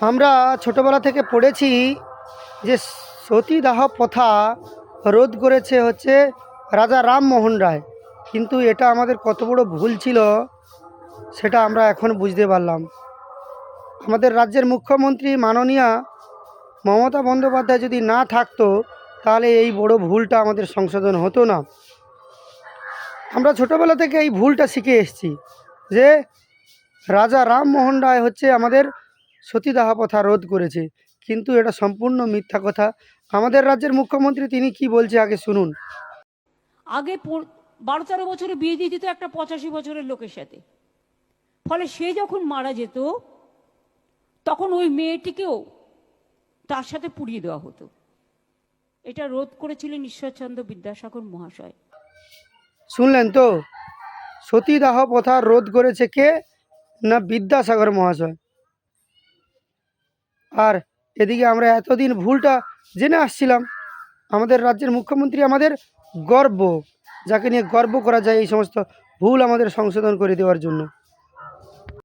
আমরা ছোটবেলা থেকে পড়েছি যে সতীদাহ প্রথা রোধ করেছে হচ্ছে রাজা রামমোহন রায়। কিন্তু এটা আমাদের কত বড় ভুল ছিল সেটা আমরা এখন বুঝতে পারলাম। আমাদের রাজ্যের মুখ্যমন্ত্রী মাননীয়া মমতা বন্দ্যোপাধ্যায় যদি না থাকতো, তাহলে এই বড় ভুলটা আমাদের সংশোধন হতো না। আমরা ছোটোবেলা থেকে এই ভুলটা শিখে এসেছি যে রাজা রামমোহন রায় হচ্ছে আমাদের সতীদাহ প্রথা রোধ করেছে। কিন্তু এটা সম্পূর্ণ মিথ্যা কথা। আমাদের রাজ্যের মুখ্যমন্ত্রী তিনি কি বলছে আগে শুনুন। আগে বারো তেরো বছরে বিয়ে দিয়ে দিত একটা পঁচাশি বছরের লোকের সাথে। ফলে সে যখন মারা যেত তখন ওই মেয়েটিকেও তার সাথে পুড়িয়ে দেওয়া হতো। এটা রোধ করেছিলেন ঈশ্বরচন্দ্র বিদ্যাসাগর মহাশয়। শুনলেন তো? সতীদাহ প্রথা রোধ করেছে কে? না বিদ্যাসাগর মহাশয়? আর এদিকে আমরা এতদিন ভুলটা জেনে আসছিলাম। আমাদের রাজ্যের মুখ্যমন্ত্রী আমাদের গর্ব, যাকে নিয়ে গর্ব করা যায় এই সমস্ত ভুল আমাদের সংশোধন করে দেওয়ার জন্য।